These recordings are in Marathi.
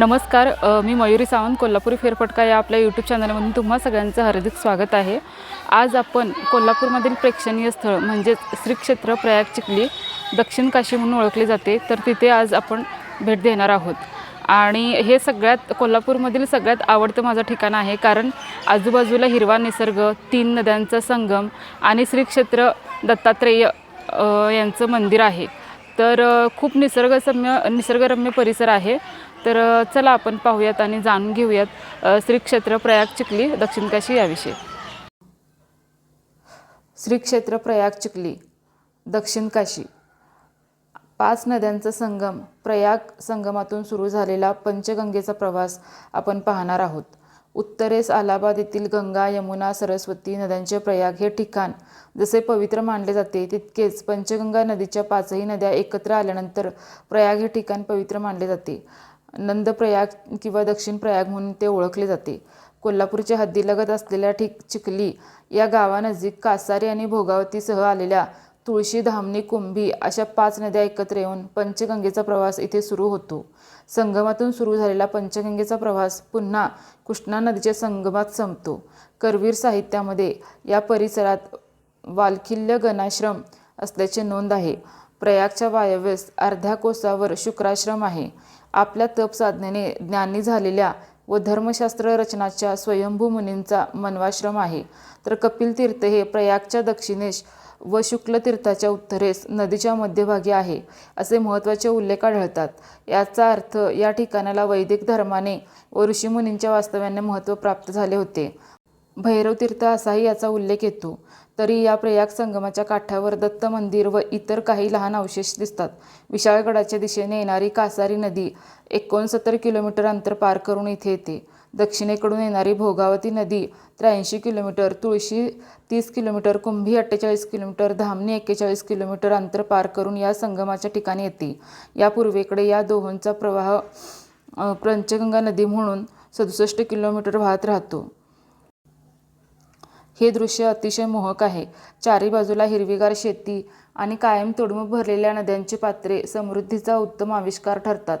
नमस्कार मी मयुरी सावंत कोल्हापुरी फेरफटका या आपल्या यूट्यूब चॅनलमधून तुम्हा सगळ्यांचं हार्दिक स्वागत आहे. आज आपण कोल्हापूरमधील प्रेक्षणीय स्थळ म्हणजेच श्री क्षेत्र प्रयाग चिखली दक्षिण काशी म्हणून ओळखले जाते तर तिथे आज आपण भेट देणार आहोत. आणि हे सगळ्यात कोल्हापूरमधील सगळ्यात आवडतं माझं ठिकाण आहे कारण आजूबाजूला हिरवा निसर्ग तीन नद्यांचा संगम आणि श्रीक्षेत्र दत्तात्रेय यांचं मंदिर आहे. तर खूप निसर्गसम्य निसर्गरम्य परिसर आहे. तर चला आपण पाहूयात आणि जाणून घेऊयात श्री क्षेत्र प्रयाग चिखली दक्षिण काशी याविषयी. श्री क्षेत्र प्रयाग चिखली दक्षिण काशी. पाच नद्यांचा संगम प्रयाग संगमातून सुरू झालेला पंचगंगेचा प्रवास आपण पाहणार आहोत. उत्तरेस अलाहाबाद येथील गंगा यमुना सरस्वती नद्यांचे प्रयाग हे ठिकाण जसे पवित्र मानले जाते तितकेच पंचगंगा नदीच्या पाचही नद्या एकत्र आल्यानंतर प्रयाग हे ठिकाण पवित्र मानले जाते. नंदप्रयाग किंवा दक्षिण प्रयाग म्हणून ते ओळखले जाते. कोल्हापूरच्या हद्दीलगत असलेल्या ठिक चिखली या गावानजीक कासारी आणि भोगावतीसह आलेल्या तुळशी धामणी कुंभी अशा पाच नद्या एकत्र येऊन पंचगंगेचा प्रवास इथे सुरू होतो. संगमातून सुरू झालेला पंचगंगेचा प्रवास पुन्हा कृष्णा नदीच्या संगमात संपतो. करवीर साहित्यामध्ये या परिसरात वालखिल्य गणाश्रम असल्याची नोंद आहे. प्रयागच्या वायव्यस अर्ध्या कोसावर शुक्राश्रम आहे. आपल्या तप साधनेने ज्ञानी झालेल्या व धर्मशास्त्र रचनाच्या स्वयंभू मुनींचा मनवाश्रम आहे. तर कपिल तीर्थ हे प्रयागच्या दक्षिणेस व शुक्ल तीर्थाच्या उत्तरेस नदीच्या मध्यभागी आहे असे महत्त्वाचे उल्लेख आढळतात. याचा अर्थ या ठिकाणाला वैदिक धर्माने व ऋषीमुनींच्या वास्तव्याने महत्त्व प्राप्त झाले होते. भैरव तीर्थ असाही याचा उल्लेख येतो. तरी या प्रयाग संगमाच्या काठावर दत्त मंदिर व इतर काही लहान अवशेष दिसतात. विशाळगडाच्या दिशेने येणारी कासारी नदी एकोणसत्तर किलोमीटर अंतर पार करून इथे येते. दक्षिणेकडून येणारी भोगावती नदी त्र्याऐंशी किलोमीटर तुळशी तीस किलोमीटर कुंभी अठ्ठेचाळीस किलोमीटर धामणी एक्केचाळीस किलोमीटर अंतर पार करून या संगमाच्या ठिकाणी येते. या पूर्वेकडे या दोहोंचा प्रवाह पंचगंगा नदी म्हणून सदुसष्ट किलोमीटर वाहत राहतो. हे दृश्य अतिशय मोहक आहे. चारी बाजूला हिरवीगार शेती आणि कायम तोडून भरलेल्या नद्यांची पात्रे समृद्धीचा उत्तम आविष्कार ठरतात.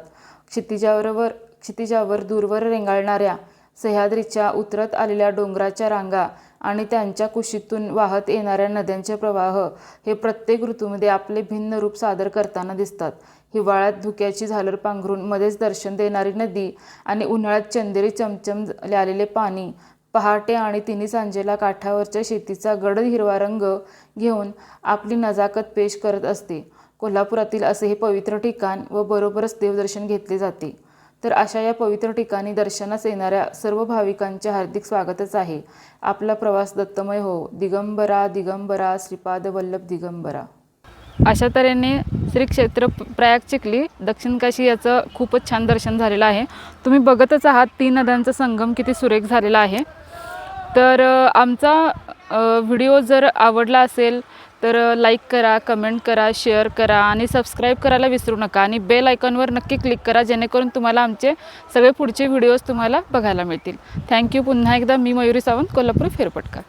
क्षितिजावर क्षितिजावर दूरवर रेंगाळणाऱ्या सह्याद्रीच्या उतरत आलेल्या डोंगराच्या रांगा आणि त्यांच्या कुशीतून वाहत येणाऱ्या नद्यांचे प्रवाह हे प्रत्येक ऋतूमध्ये आपले भिन्न रूप सादर करताना दिसतात. हिवाळ्यात धुक्याची झालर पांघरून मध्येच दर्शन देणारी नदी आणि उन्हाळ्यात चंदेरी चमचम आलेले पाणी पहाटे आणि तिन्ही सांजेला काठावरच्या शेतीचा गडद हिरवा रंग घेऊन आपली नजाकत पेश करत असते. कोल्हापुरातील असे हे पवित्र ठिकाण व बरोबरच देवदर्शन घेतले जाते. तर अशा या पवित्र ठिकाणी दर्शनास येणाऱ्या सर्व भाविकांचे हार्दिक स्वागतच आहे. आपला प्रवास दत्तमय हो. दिगंबरा दिगंबरा श्रीपाद वल्लभ दिगंबरा. अशा तऱ्हेने श्री क्षेत्र प्रयाग चिखली दक्षिण काशी याचं खूपच छान दर्शन झालेलं आहे. तुम्ही बघतच आहात तीन नद्यांचा संगम किती सुरेख झालेला आहे. तर आमचा व्हिडिओ जर आवडला असेल तर लाईक करा कमेंट करा शेअर करा आणि सबस्क्राईब करायला विसरू नका आणि बेल आयकॉनवर नक्की क्लिक करा जेणेकरून तुम्हाला आमचे सगळे पुढचे व्हिडिओज तुम्हाला बघायला मिळतील. थँक्यू. पुन्हा एकदा मी मयुरी सावंत कोल्हापूर फेरपटका